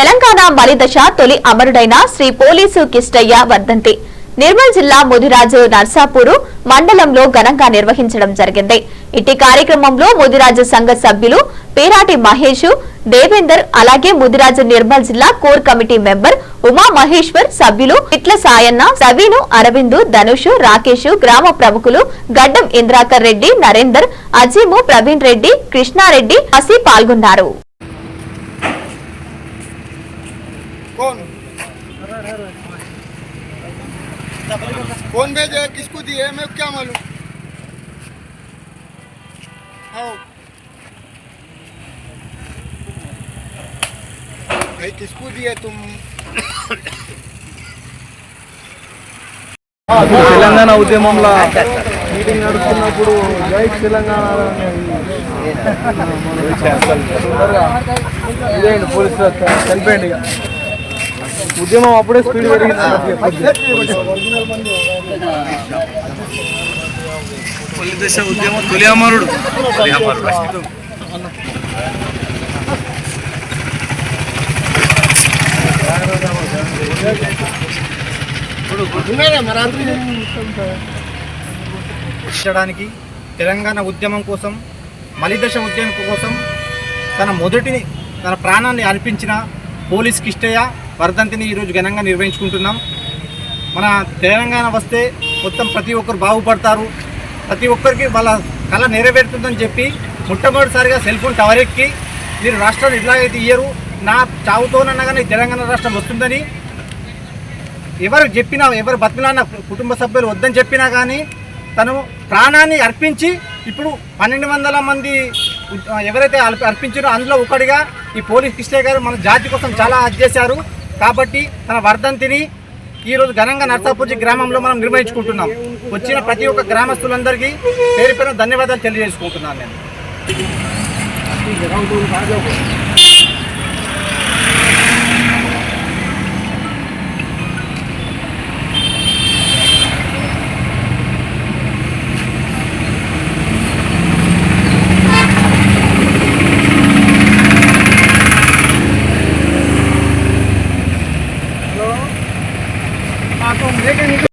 తెలంగాణ బలిదశ తొలి అమరుడైన శ్రీ పోలీసు కిష్టయ్య వర్ధంతి. నిర్మల్ జిల్లా ముదిరాజు నర్సాపూరు మండలంలో ఘనంగా నిర్వహించడం జరిగింది. ఇట్టి కార్యక్రమంలో ముదిరాజు సంఘ సభ్యులు పేరాటి మహేష్ దేవేందర్ అలాగే ముదిరాజు నిర్మల్ జిల్లా core committee member Uma Maheshwar సభ్యులు ఇట్ల సాయన్న సవీను అరవిందు ధనుష్ రాకేష్ గ్రామ ప్రముఖులు గడ్డం ఇంద్రాకర్ రెడ్డి నరేందర్ అజీము ప్రవీణ్ రెడ్డి కృష్ణారెడ్డి అసి పాల్గొన్నారు. कौन कौन भेजे किसको दिए मैं क्या मालूम आओ भाई किसको दिए तुम తెలంగాణ ఉద్యమంలో మీటింగ్ నడుస్తున్నప్పుడు జై తెలంగాణ ఇదేంటి పోలీసులు చనిపోయింది ఇక ఉద్యమం అప్పుడే స్పీడ్ పెరిగింది. దశ ఉద్యమం తొలి అమరుడు. రక్షించడానికి తెలంగాణ ఉద్యమం కోసం మలిదశ ఉద్యమం కోసం తన మొదటిని తన ప్రాణాన్ని అర్పించిన పోలీస్ కిష్టయ్య వర్ధంతిని ఈరోజు ఘనంగా నిర్వహించుకుంటున్నాం. మన తెలంగాణ వస్తే మొత్తం ప్రతి ఒక్కరు బాగుపడతారు. ప్రతి ఒక్కరికి వాళ్ళ కళ నెరవేరుతుందని చెప్పి మొట్టమొదటిసారిగా సెల్ ఫోన్ టవర్ ఎక్కి మీరు రాష్ట్రాన్ని ఇట్లాగైతే ఇయ్యరు. నా చావుతోనన్నా కానీ తెలంగాణ రాష్ట్రం వస్తుందని ఎవరు చెప్పినా ఎవరు బతికినా కుటుంబ సభ్యులు వద్దని చెప్పినా కానీ తను ప్రాణాన్ని అర్పించి ఇప్పుడు పన్నెండు వందల మంది ఎవరైతే అర్ప- అర్పించారో అందులో ఒకటిగా ఈ పోలీస్ కృష్ణయ్య గారు మన జాతి కోసం చాలా అది చేశారు. కాబట్టి తన వర్ధంతిని ఈరోజు ఘనంగా నర్సాపూర్జి గ్రామంలో మనం నిర్వహించుకుంటున్నాం. వచ్చిన ప్రతి ఒక్క గ్రామస్తులందరికీ పేరు పేరు ధన్యవాదాలు తెలియజేసుకుంటున్నాను నేను. Atau.